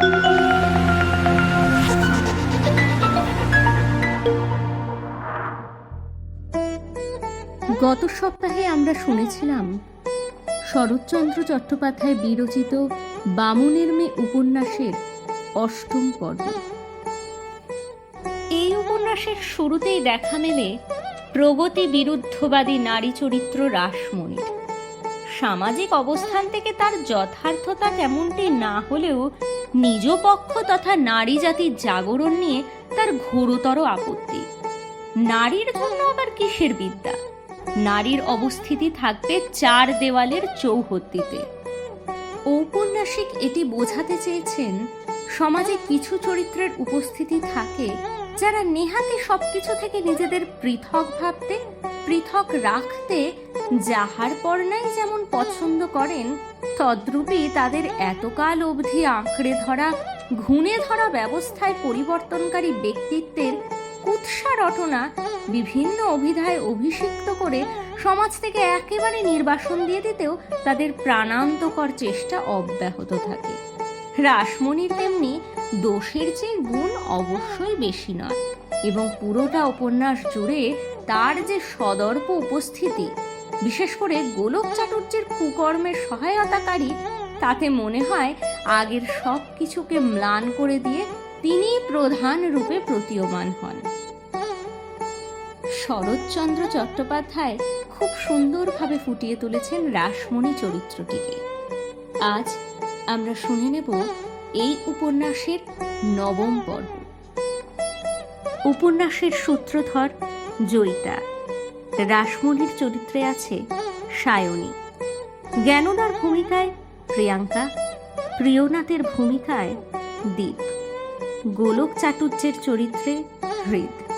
গত সপ্তাহে আমরা শুনেছিলাম শরৎচন্দ্র চট্টোপাধ্যায় বিরচিত বামুনের মেয়ে উপন্যাসের অষ্টম পর্ব। এই উপন্যাসের শুরুতেই দেখা মেলে প্রগতি বিরুদ্ধবাদী নারী চরিত্র রাসমণির। সামাজিক অবস্থান থেকে তার যথার্থতা তেমনটি না হলেও নিজ পক্ষ তথা নারী জাতির জাগরণ নিয়ে তার ঘোরতর আপত্তি। নারীর জন্য আবার কিসের বিদ্যা? নারীর অবস্থিতি থাকবে চার দেওয়ালের চৌহদ্দিতে। ঔপন্যাসিক এটি বোঝাতে চেয়েছেন, সমাজে কিছু চরিত্রের উপস্থিতি থাকে যারা নেহাতে সবকিছু থেকে নিজেদের পৃথক ভাবতে পৃথক রাখতে যাহার পর্নাই যেমন পছন্দ করেন তদ্রূপই তাদের এতকাল অবধি আঁকড়ে ধরা, ঘুণে ধরা ব্যবস্থায় পরিবর্তনকারী ব্যক্তিত্বের কুৎসা রটনা বিভিন্ন অভিধায় অভিষিক্ত করে সমাজ থেকে একেবারে নির্বাসন দিয়ে দিতেও তাদের প্রাণান্তকর চেষ্টা অব্যাহত থাকে। রাসমণির তেমনি দোষের চেয়ে গুণ অবশ্যই বেশি নয় এবং পুরোটা উপন্যাস জুড়ে তার যে সদর্প উপস্থিতি, বিশেষ করে গোলক চাটুর্যের কুকর্মের সহায়তাকারী, তাতে মনে হয় আগের সব কিছুকে ম্লান করে দিয়ে তিনি প্রধান রূপে প্রতীয়মান হন। শরৎচন্দ্র চট্টোপাধ্যায় খুব সুন্দরভাবে ফুটিয়ে তুলেছেন রাসমণি চরিত্রটিকে। আজ আমরা শুনে নেব এই উপন্যাসের নবম পর্ব। উপন্যাসের সূত্রধর জয়িতা। রাসমণির চরিত্রে আছে সায়নী। জ্ঞানদার ভূমিকায় প্রিয়াঙ্কা, প্রিয়নাথের ভূমিকায় দীপ। গোলক চাটুর্যের চরিত্রে হৃদ।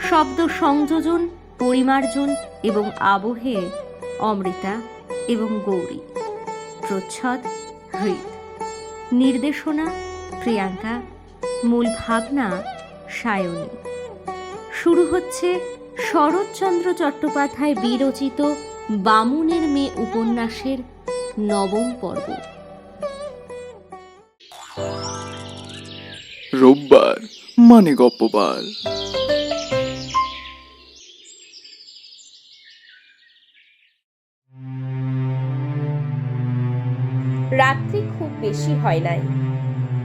শব্দ সংযোজন, পরিমার্জন এবং আবহে অমৃতা এবং গৌরী। প্রচ্ছদ হৃদ। নির্দেশনা প্রিয়াঙ্কা, মূল ভাবনা সায়নী। শুরু হচ্ছে শরৎচন্দ্র চট্টোপাধ্যায় বিরচিত বামুনের মেয়ে উপন্যাসের নবম পর্ব। রোববার মানে গপ্পবার। রাত্রি খুব বেশি হয় নাই।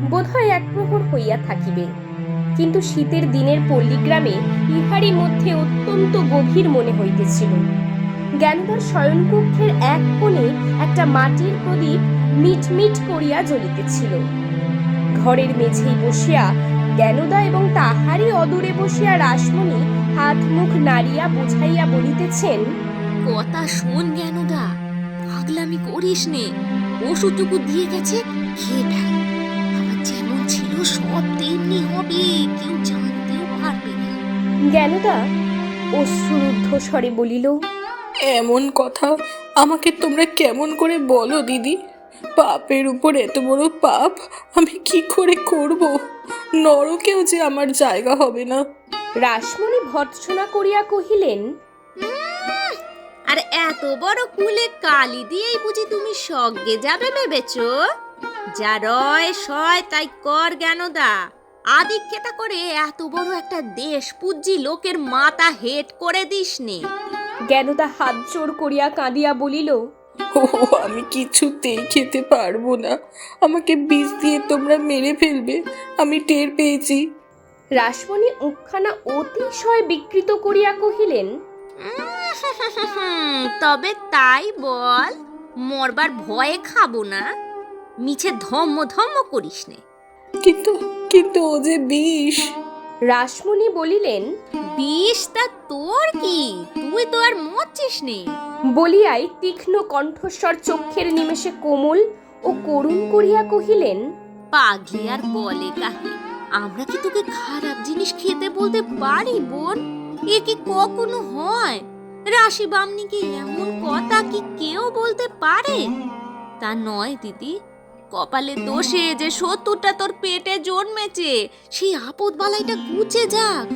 বোধহয় এক প্রহর হইয়া থাকিবে। কিন্তু শীতের দিনের পল্লীগ্রামে ইহারই মধ্যে অত্যন্ত গভীর মনে হইতেছিল। জ্ঞানদার শয়নকক্ষের এক কোণে একটা মাটির প্রদীপ মিট মিট করিয়া জ্বলিতেছিল। ঘরের মেঝেই বসিয়া জ্ঞানদা এবং তাহারই অদূরে বসিয়া রাসমণি হাত মুখ নাড়িয়া বুঝাইয়া বলিতেছেন, কথা শোন জ্ঞানদা, পাগলামি করিস নে। ওষুধটুকু দিয়ে গেছে, খেয়ে যেমন ছিল সব হবে কেউ জানতেও পারবে না। জ্ঞানদা অশ্রুরুদ্ধ স্বরে বলিল এমন কথা আমাকে তোমরা কেমন করে বলো দিদি? পাপের উপর এত বড় পাপ আমি কি করে করব? নরকেও যে আমার জায়গা হবে না। রাসমণি ভর্ৎসনা করিয়া কহিলেন আর এত বড় কুলে কালি দিয়েই বুঝি তুমি স্বর্গে যাবে ভেবেছ? যা রয় সয় তাই কর জ্ঞানদা। আদিক্ষেতা করে এত বড় একটা দেশ পুজ্জি লোকের মাথা হেট করে দিস নে জ্ঞানদা হাত জোর করিয়া কাঁদিয়া বলিল ও আমি কিছুতেই খেতে পারব না। আমাকে বিষ দিয়ে তোমরা মেরে ফেলবে। আমি টের পেয়েছি। রাসমণি মুখখানা অতিশয় বিকৃত করিয়া কহিলেন তবে তাই বল মরবার ভয়ে খাব না। মিছে ধম্ম ধম্ম করিস নে কিন্তু কিন্তু ও যে বিষ। রাসমণি বলিলেন বিষ তা তোর কি? তুই তো আর মরছিস নে বলিয়াই তীক্ষ্ণ কণ্ঠস্বর চক্ষের নিমেষে কোমল ও করুণ করিয়া কহিলেন পাগলি আর বলে কাকে? আমরা কি তোকে খারাপ জিনিস খেতে বলতে পারি বোন? এ কি কখনো হয়? রাশি বামনিকে এমন কথা কি কেউ বলতে পারে? তা নয় দিদি। কপালে দোষে যে সত্তরটা তোর পেটে জন্মেছে সেই আপদ বালাইটা গুছে যাক।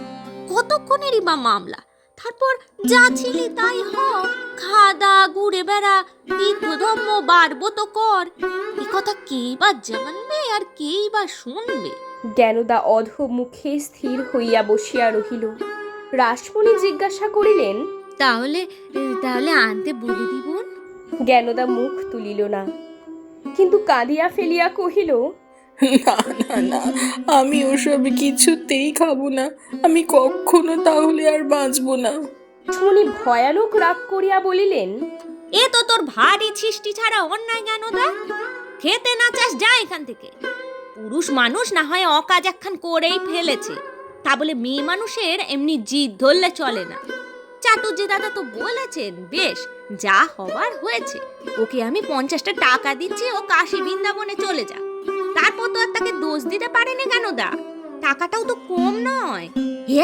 কতক্ষণেরই বা মামলা? তারপর যা ছিলি তাই হ। খাদা ঘুরে বেড়া ধর্ম বাড়বো তো কর। এ কথা কেই বা জানবে আর কেই বা শুনবে? জ্ঞানদা অধ মুখে স্থির হইয়া বসিয়া রহিল। রাসমণি জিজ্ঞাসা করিলেন তাহলে তাহলে আনতে বলে দিব জ্ঞানদা মুখ তুলিল না। কিন্তু কাঁদিয়া ফেলিয়া কহিল না না না আমি ওসব কিছুতেই খাব না। আমি কখনো তাহলে আর বাঁচবো না। রাসমণি ভয়ানক রাগ করিয়া বলিলেন এ তো তোর ভারী ছিষ্টি ছাড়া অন্যায় জ্ঞান দা খেতে না চাস যা এখান থেকে। পুরুষ মানুষ না হয় অকাজ একখান করেই ফেলেছে। তা বলে মেয়ে মানুষের এমনি জিদ ধরলে চলে না। চাটুর্জি দাদা তো বলেছেন, বেশ, যা হবার হয়েছে। ওকে আমি পঞ্চাশটা টাকা দিচ্ছি, ও কাশী বৃন্দাবনে চলে যা তারপর তো আর তাকে দোষ দিতে পারেনি কেন দা? টাকাটাও তো কম নয়।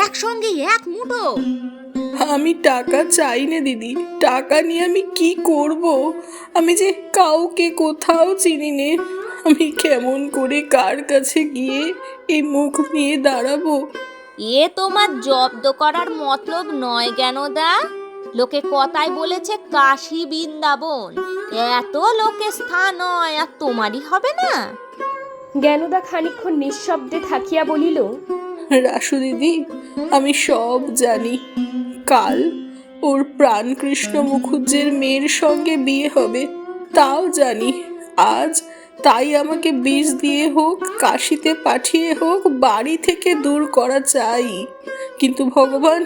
একসঙ্গে এক মুঠো। আমি টাকা চাই না দিদি, টাকা নিয়ে আমি কি করব? আমি যে কাউকে কোথাও চিনি নে, আমি কেমন করে কার কাছে গিয়ে এই মুখ নিয়ে দাঁড়াবো? এ তোমার জব্দ করার মতলব নয় জ্ঞানদা লোকে কথায় বলেছে কাশী বৃন্দাবন। এত লোকে স্থান নয় আর তোমারই হবে না? জ্ঞানদা খানিক্ষণ নিঃশব্দে থাকিয়া বলিল রাসু দিদি আমি সব জানি। কাল ওর প্রাণকৃষ্ণ মুখুজ্জের মেয়ের সঙ্গে বিয়ে হবে তাও জানি। আজ তাই আমাকে বিষ দিয়ে হোক কাশিতে পাঠিয়ে হোক বাড়ি থেকে দূর করা চাই। কিন্তু ভগবান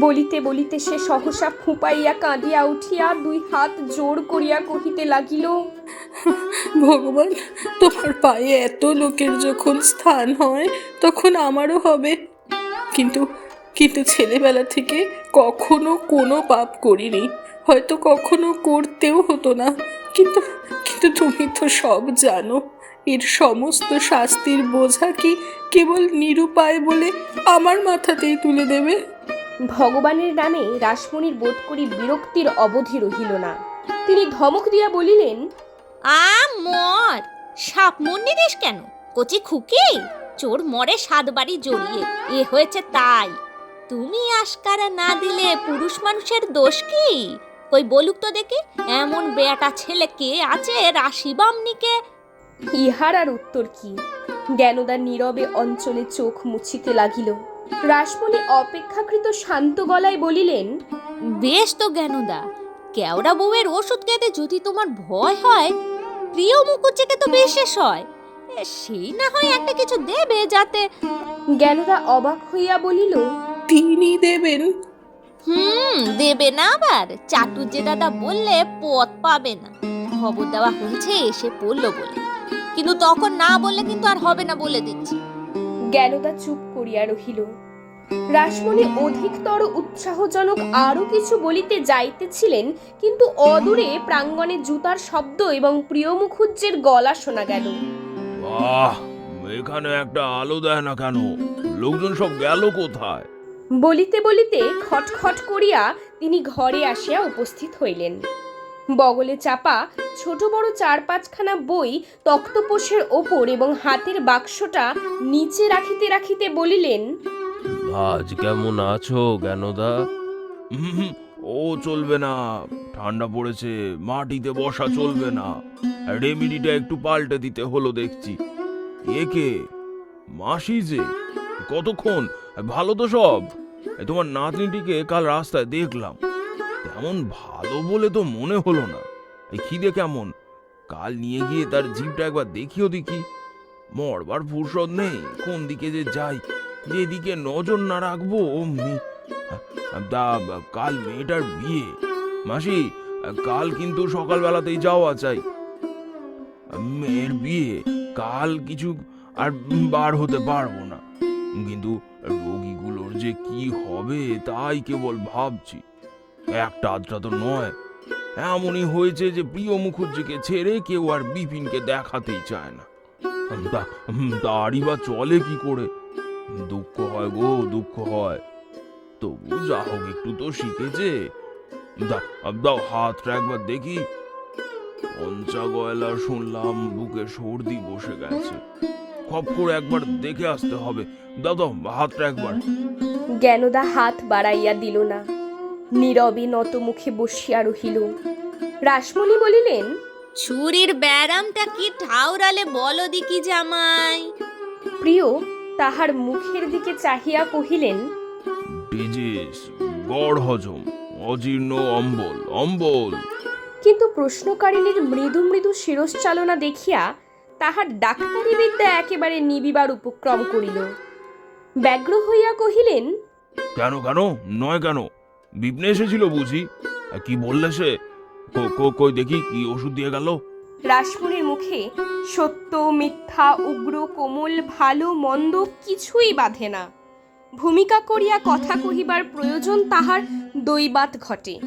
বলিতে বলিতে সে সহসা ফুপাইয়া কাঁদিয়া উঠিয়া দুই হাত জোর করিয়া কহিতে লাগিল ভগবান তোমার পায়ে এত লোকের যখন স্থান হয় তখন আমারও হবে। কিন্তু কিন্তু ছেলেবেলা থেকে কখনো কোনো পাপ করিনি। হয়তো কখনো করতেও হতো না। কিন্তু কিন্তু তুমি তো সব জানো। এর সমস্ত শাস্তির বোঝা কি কেবল নিরুপায় বলে আমার মাথাতেই তুলে দেবে? ভগবানের নামে রাসমণির বোধ করি বিরক্তির অবধি রহিল না। তিনি ধমক দিয়া বলিলেন আ মর সাপ মন্ডি দিস কেন? কচি খুকি? চোর মরে সাত বাড়ি জড়িয়ে এ হয়েছে তাই। তুমি আশকারা না দিলে পুরুষ মানুষের দোষ কি? কই বলুক তো দেখি এমন বেটা ছেলে কে আছে রাশি বামনিকে? ইহার আর উত্তর কি? জ্ঞানদা নীরবে অঞ্চলে চোখ মুছিতে লাগিল। রাসমণি অপেক্ষাকৃত শান্ত গলায় বলিলেন বেশ তো জ্ঞানদা কেওড়া বউয়ের ওষুধ খেতে যদি তোমার ভয় হয় প্রিয় মুখুজ্জিকে তো বিশেষ হয় সেই না হয় একটা কিছু দেবে যাতে জ্ঞানদা অবাক হইয়া বলিল তিনি দেবেন হুম দেবে না আবার। চাটুর্জে দাদা বললে পথ পাবে না। খবর দেওয়া হয়েছে এসে পড়ল বলে। কিন্তু তখন না বললে কিন্তু আর হবে না বলে দিচ্ছি। জ্ঞানদা চুপ করিয়া রহিল। রাসমণি অধিকতর উৎসাহজনক আরও কিছু বলিতে যাইতেছিলেন কিন্তু অদূরে প্রাঙ্গণে জুতার শব্দ এবং প্রিয় মুখুজ্জের গলা শোনা গেল। বাহ এখানে একটা আলো দেয় না কেন? লোকজন সব গেল কোথায়? বলিতে বলিতে খটখট করিয়া তিনি ঘরে আসিয়া উপস্থিত হইলেন। বগলে চাপা ছোট বড় চার পাঁচখানা বই তক্তপোষের ওপর এবং হাতের বাক্সটা নিচে রাখিতে রাখিতে বলিলেন আজ কেমন আছো জ্ঞানদা? ও চলবে না ঠান্ডা পড়েছে মাটিতে বসা চলবে না। রেমিডিটা একটু পাল্টে দিতে হলো দেখছি। একে মাসি যে কতক্ষণ? ভালো তো সব। তোমার নাতনিটিকে কাল রাস্তায় দেখলাম। তেমন ভালো বলে তো মনে হলো না। এই খিদে কেমন? কাল নিয়ে গিয়ে তার জিভটা একবার দেখিও দেখি। মরবার ফুরসত নেই, কোন দিকে যে যাই, যেদিকে নজর না রাখব অমনি। তা, কাল মেয়েটার বিয়ে। মাসি, কাল কিন্তু সকালবেলাতেই যাওয়া চাই। মেয়ের বিয়ে, কাল কিছু আর বার হতে পারব না। কিন্তু রোগীগুলোর যে কি হবে তাই কেবল ভাবছি। একটা আধটা তো নয়। এমনই হয়েছে যে প্রিয় মুখুজ্জিকে ছেড়ে কেউ আর বিপিনকে দেখাতেই চায় না। তারই বা চলে কি করে? দুঃখ হয় গো, দুঃখ হয়। তবু যা হোক, একটু তো শিখেছে। দাও হাতটা একবার দেখি। পঞ্চা গয়লা শুনলাম বুকে সর্দি বসে গেছে। খপ করে একবার দেখে আসতে হবে। দাও দাও হাতটা একবার। জ্ঞানদা হাত বাড়াইয়া দিল না। নীরবে নত মুখে বসিয়া রহিল। রাসমণি বলিলেন ছুরির ব্যারামটা কি ঠাউরালে বলো দিকি জামাই। প্রিয় তাহার মুখের দিকে চাহিয়া কহিলেন ডিজিস গড় হজম অজীর্ণ অম্বল অম্বল। কিন্তু প্রশ্নকারিণীর মৃদু মৃদু শিরশ্চালনা দেখিয়া তাহার ডাক্তারি বিদ্যা একেবারে নিবিবার উপক্রম করিল। ব্যগ্র হইয়া কহিলেন কেন কেন? নয় কেন? বিপনে এসেছিল বুঝি। কি বললে সে? কই দেখি কি ওষুধ দিয়ে গেল। রাসমণির মুখে সত্য মিথ্যা উগ্র কোমল ভালো মন্দ কিছুই বাধে না। ভূমিকা করিয়া কথা কহিবার প্রয়োজন তাহার দৈবাত ঘটে।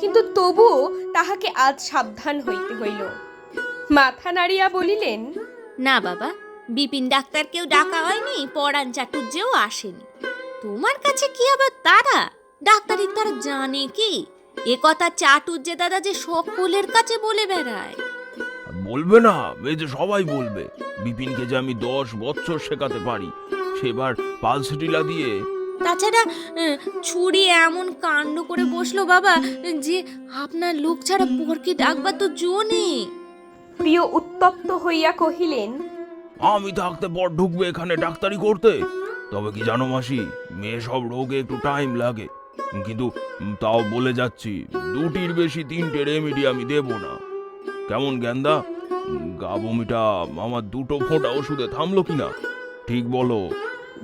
কিন্তু তবুও তাহাকে আজ সাবধান হইতে হইল। মাথা নাড়িয়া বলিলেন না বাবা বিপিন ডাক্তারকেও ডাকা হয়নি পরাণ চাটুর্যেও আসেনি। তোমার কাছে কি আবার তারা? ডাক্তারি তারা জানে কি? এ কথা চাটুর্যে দাদা যে সকলের কাছে বলে বেড়ায়। বলবে না এ যে সবাই বলবে বিপিনকে যে আমি দশ বছর শেখাতে পারি সেবার পালসিটিলা দিয়ে তাছাড়া ছুরি এমন কাণ্ড করে বসল বাবা যে আপনার লোক ছাড়া পরকে ডাকবার তো জো নেই। প্রিয় উত্তপ্ত হইয়া কহিলেন আমি থাকতে পর ঢুকবে এখানে ডাক্তারি করতে। তবে কি জানো মাসি মেয়ে সব রোগে একটু টাইম লাগে। কিন্তু তাও বলে যাচ্ছি দুটির বেশি তিনটে রেমেডি আমি দেব না। কেমন গ্যান্দা উম, গা বমিটা আমার দুটো ফোঁটা ওষুধে থামলো কিনা? ঠিক বলো।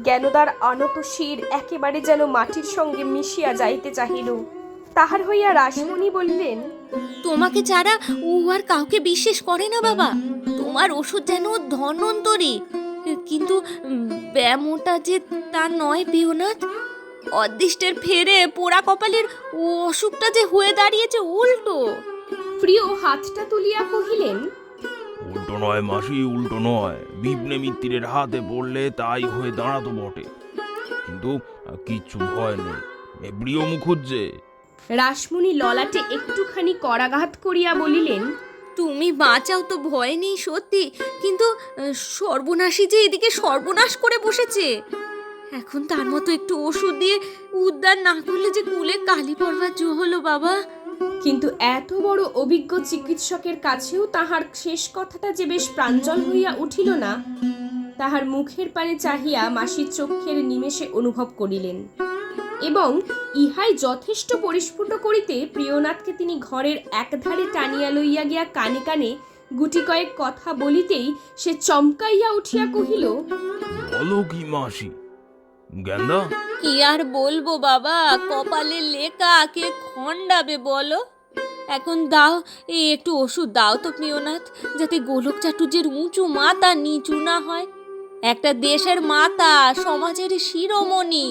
জ্ঞানদার আনত শির একেবারে যেন মাটির সঙ্গে মিশিয়া যাইতে চাহিল। তাহার হইয়া রাসমণি বলিলেন তোমাকে ছাড়া ও আর কাউকে বিশ্বাস করে না বাবা। তোমার ওষুধ যেন ধনন্তরী কিন্তু ব্যামোটা যে তা নয় পিওনাথ অদৃষ্টের ফেরে পোড়া কপালের ও অসুখটা যে হয়ে দাঁড়িয়েছে উল্টো। প্রিয় হাতটা তুলিয়া কহিলেন উল্টো নয় মাসি উল্টো নয়। বিপ্নে মিত্তিরের হাতে পড়লে তাই হয়ে দাঁড়াতো বটে। কিন্তু কিচ্ছু ভয় নেই। প্রিয় মুখুজ্জে রাসমণি ললাটে একটুখানি করাঘাত করিয়া বলিলেন তুমি বাঁচাও তো ভয় নেই সত্যি কিন্তু সর্বনাশী যে এদিকে সর্বনাশ করে বসেছে। এখন তার মতো একটু ওষুধ দিয়ে উদ্ধার না করলে যে কুলে কালি পড়বার জো হলো বাবা। কিন্তু এত বড় অভিজ্ঞ চিকিৎসকের কাছেও তাহার শেষ কথাটা যে বেশ প্রাঞ্জল হইয়া উঠিল না তাহার মুখের পানে চাহিয়া মাসির চক্ষের নিমেষে অনুভব করিলেন। এবং ইহাই যথেষ্ট পরিস্ফুট করিতে প্রিয়নাথকে তিনি ঘরের একধারে টানিয়া লইয়া গিয়া কানে কানে গুটি কয়েক কথা বলিতেই সে চমকাইয়া উঠিয়া কহিল বলো কি মাসি? গ্যান্দা কি আর বলব বাবা কপালে লেখা কে খণ্ডাবে বলো? এখন দাও এই একটু ওষুধ দাও তো প্রিয়নাথ যাতে গোলক চাটুর্যের উঁচু মাথা নিচু না হয়। একটা দেশের মাতা সমাজের শিরোমণি।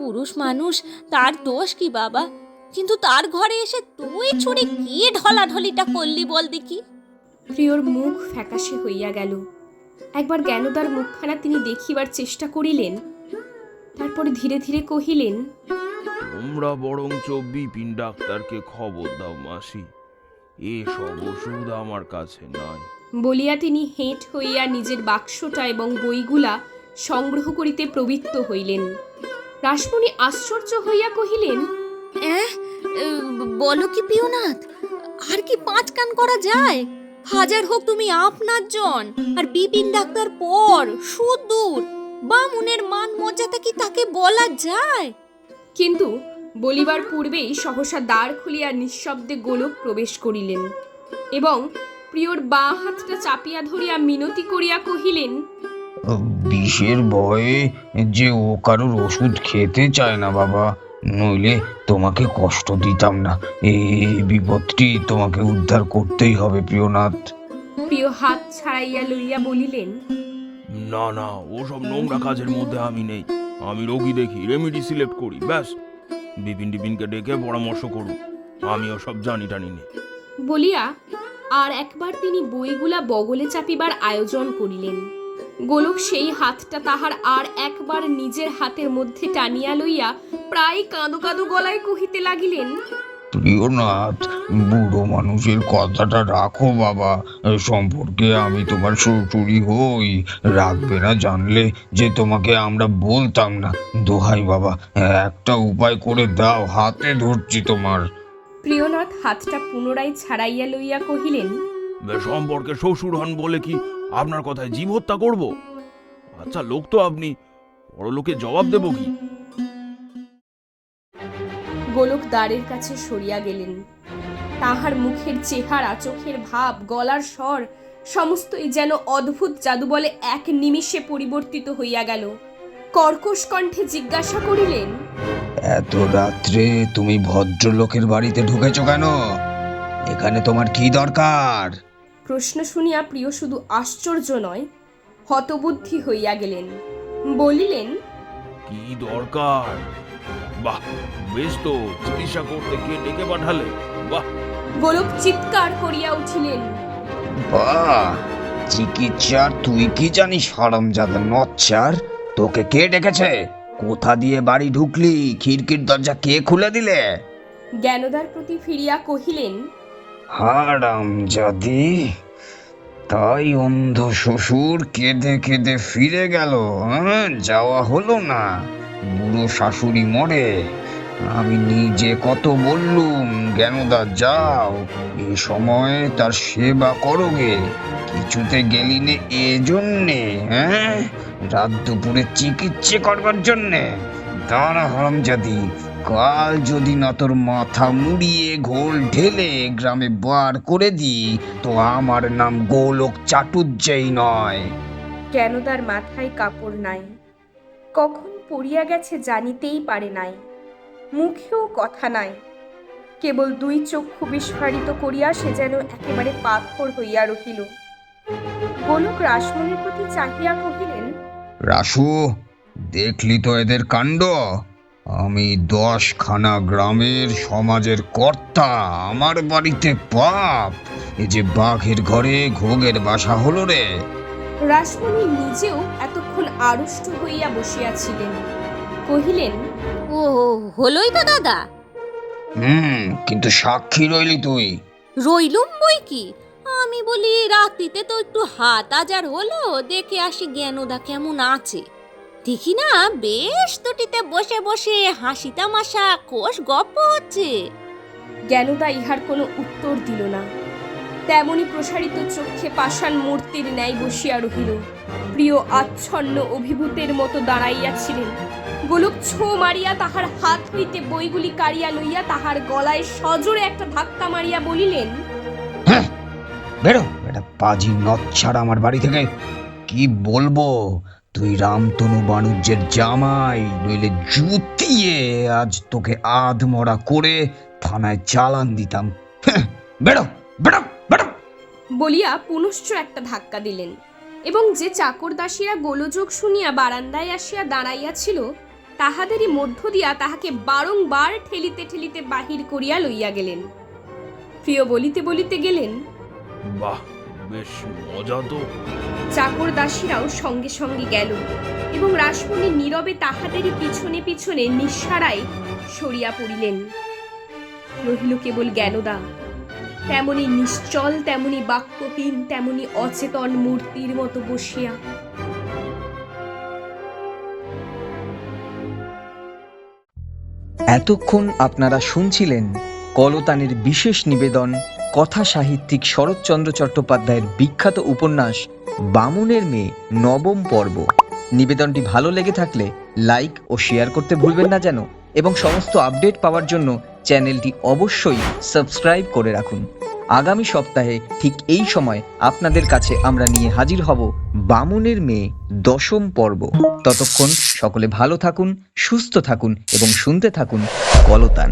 পুরুষ মানুষ তার দোষ কি বাবা? কিন্তু তার ঘরে এসে তুই ছুরি কি ঢলাঢলিটা করলি বল দেখি। প্রিয়র মুখ ফ্যাকাশে হইয়া গেল। একবার জ্ঞানদার মুখখানা তিনি দেখিবার চেষ্টা করিলেন। তারপরে ধীরে ধীরে কহিলেন তোমরা বরঞ্চ বিপিন ডাক্তারকে খবর দাও মাসি। এসব ওষুধ আমার কাছে নাই। বলিয়া তিনি হেঁট হইয়া নিজের বাক্সটা এবং বইগুলা সংগ্রহ করিতে প্রবৃত্ত হইলেন। রাসমণি আশ্চর্য হইয়া কহিলেন বলো কি পিওনাথ আর কি পাঁচ কান করা যায়? হাজার হোক তুমি আপনার জন আর বিপিন ডাক্তার পর সুদূর বামুনের মান মর্যাদা কি তাকে বলা যায়? কিন্তু বলিবার পূর্বেই সহসা দ্বার খুলিয়া নিঃশব্দে গোলক প্রবেশ করিলেন এবং প্রিয়র বাঁ হাতটা চাপিয়া ধরিয়া মিনতি করিয়া কহিলেন বিষের ভয়ে যে ও কারোর ওষুধ খেতে চায় না বাবা নইলে তোমাকে কষ্ট দিতাম না। এই বিপদটি তোমাকে উদ্ধার করতেই হবে প্রিয়নাথ। প্রিয় হাত ছাড়াইয়া লইয়া বলিলেন না না ওসব নোংরা কাজের মধ্যে আমি নেই। আমি রোগী দেখি রেমেডি সিলেক্ট করি ব্যাস। বিপিন টিপিনকে ডেকে পরামর্শ করুন। আমি ওসব জানি টানি নেই বলিয়া আর একবার তিনি বইগুলা বগলে চাপিবার আয়োজন করিলেন। গোলক সেই হাতটা তাহার আর একবার নিজের হাতের মধ্যে টানিয়া লইয়া প্রায় কাঁদো কাঁদো গলায় কহিতে লাগিলেন প্রিয়নাথ বুড়ো মানুষের কথাটা রাখো বাবা। সম্পর্কে আমি তোমার শ্বশুরই হই। রাখবে না জানলে যে তোমাকে আমরা বলতাম না। দোহাই বাবা একটা উপায় করে দাও হাতে ধরছি তোমার। প্রিয়নাথ হাতটা পুনরায় ছাড়াইয়া লইয়া কহিলেন সম্পর্কে শ্বশুর হন বলে কি আপনার কথায় জীব হত্যা করব? আচ্ছা লোক তো আপনি বড়লোকে জবাব দেব কি? গোলক দ্বারের কাছে সরিয়া গেলেন। তাহার মুখের চেহারা চোখের ভাব গলার স্বর সমস্তই যেন অদ্ভুত জাদু বলে এক নিমিষে পরিবর্তিত হইয়া গেল। কর্কশ কণ্ঠে জিজ্ঞাসা করিলেন এত রাত্রে তুমি ভদ্রলোকের বাড়িতে ঢুকেছো কেন? এখানে তোমার কি দরকার? প্রশ্ন শুনিয়া প্রিয় শুধু আশ্চর্য নয় হতবুদ্ধি হইয়া গেলেন। বলিলেন কি দরকার? বাহ বেশ তো চিকিৎসা করতে কে ডেকে পাঠালে? বাহ! গোলক চিৎকার করিয়া উঠিলেন। বাহ চিকিৎসার তুই কি জানিস হারামজাদা নচ্চার তোকে কে ডেকেছে? কোথা দিয়ে বাড়ি ঢুকলি? খিড়কির দরজা কে খুলে দিলে? জ্ঞানদার প্রতি ফিরিয়া কহিলেন হারামজাদি তাই অন্ধ শ্বশুর কেঁদে কেঁদে ফিরে গেল? যাওয়া হলো না। বুড়ো শাশুড়ি মরে। আমি নিজে কত বললুম, জ্ঞানদা যাও। এ সময় তার সেবা করোগে কিছুতে গেলি নে এ জন্যে হ্যাঁ? রাত দুপুরে চিকিৎসা করবার জন্যে। দাঁড়া হারামজাদি কাল যদি না তোর মাথা মুড়িয়ে ঘোল ঢেলে গ্রামে বার করে দিই তো আমার নাম গোলক চাটুজ্জেই নয়। কেন তার মাথায় কাপড় নাই? কখন পড়িয়া গেছে জানিতেই পারে নাই। মুখেও কথা নাই। কেবল দুই চক্ষু বিস্ফারিত করিয়া সে যেন একেবারে পাথর হইয়া রহিল। গোলক রাসমণির প্রতি চাহিয়া কহিলেন রাসু দেখলি তো এদের কাণ্ড? আমি দশখানা গ্রামের সমাজের কর্তা। আমার বাড়িতে পাপ। এ যে বাঘের ঘরে ঘোগের বাসা হলো রে। রাসমণি নিজেও এতক্ষণ আড়ষ্ট হইয়া বসিয়াছিলেন। কহিলেন ও হলোই তো দাদা। হুম কিন্তু সাক্ষী রইলি তুই। রইলুম বই কি? আমি বলি রাত্রিতে তো একটু হাত আজার হলো দেখে আসি জ্ঞানদা কেমন আছে। দেখি না বেশ দুটিতে বসে বসে হাসি তামাশা কোষ গপ্প হচ্ছে। জ্ঞানদা ইহার কোনো উত্তর দিল না। তেমনি প্রসারিত চক্ষে পাষাণ মূর্তির ন্যায় বসিয়া রহিল। প্রিয় আচ্ছন্ন অভিভূতের মতো দাঁড়াইয়াছিলেন। গোলক ছো মারিয়া তাহার হাত হইতে বইগুলি কাড়িয়া লইয়া তাহার গলায় সজোরে একটা ধাক্কা মারিয়া বলিলেন হ্যাঁ বেরো এটা পাজি নচ্ছাড় আমার বাড়ি থেকে। কি বলব? তুই রামতনু বাণুজ্যের জামাই নইলে জুতিয়ে আজ তোকে আধমরা করে থানায় চালান দিতাম। হ্যাঁ, বেরো বেরো বেরো বলিয়া পুনশ্চ একটা ধাক্কা দিলেন এবং যে চাকর দাসীরা গোলযোগ শুনিয়া বারান্দায় আসিয়া দাঁড়াইয়াছিল তাহাদেরই মধ্য দিয়া তাহাকে বারংবার ঠেলিতে ঠেলিতে বাহির করিয়া লইয়া গেলেন। প্রিয় বলিতে বলিতে গেলেন বাহ বেশ মজা তো। চাকর দাসীরাও সঙ্গে সঙ্গে গেল এবং রাসমণি নীরবে তাহাদেরই পিছনে পিছনে নিঃসারায় সরিয়া পড়িলেন। রহিল কেবল জ্ঞানদা। তেমনি নিশ্চল তেমনি বাক্যহীন তেমনি অচেতন মূর্তির মতো বসিয়া। এতক্ষণ আপনারা শুনছিলেন কলতানের বিশেষ নিবেদন কথা সাহিত্যিক শরৎচন্দ্র চট্টোপাধ্যায়ের বিখ্যাত উপন্যাস, বামুনের মেয়ে নবম পর্ব। নিবেদনটি ভালো লেগে থাকলে লাইক ও শেয়ার করতে ভুলবেন না যেন, এবং সমস্ত আপডেট পাওয়ার জন্য চ্যানেলটি অবশ্যই সাবস্ক্রাইব করে রাখুন। আগামী সপ্তাহে ঠিক এই সময় আপনাদের কাছে আমরা নিয়ে হাজির হব বামুনের মেয়ে দশম পর্ব। ততক্ষণ সকলে ভালো থাকুন, সুস্থ থাকুন এবং শুনতে থাকুন কলতান।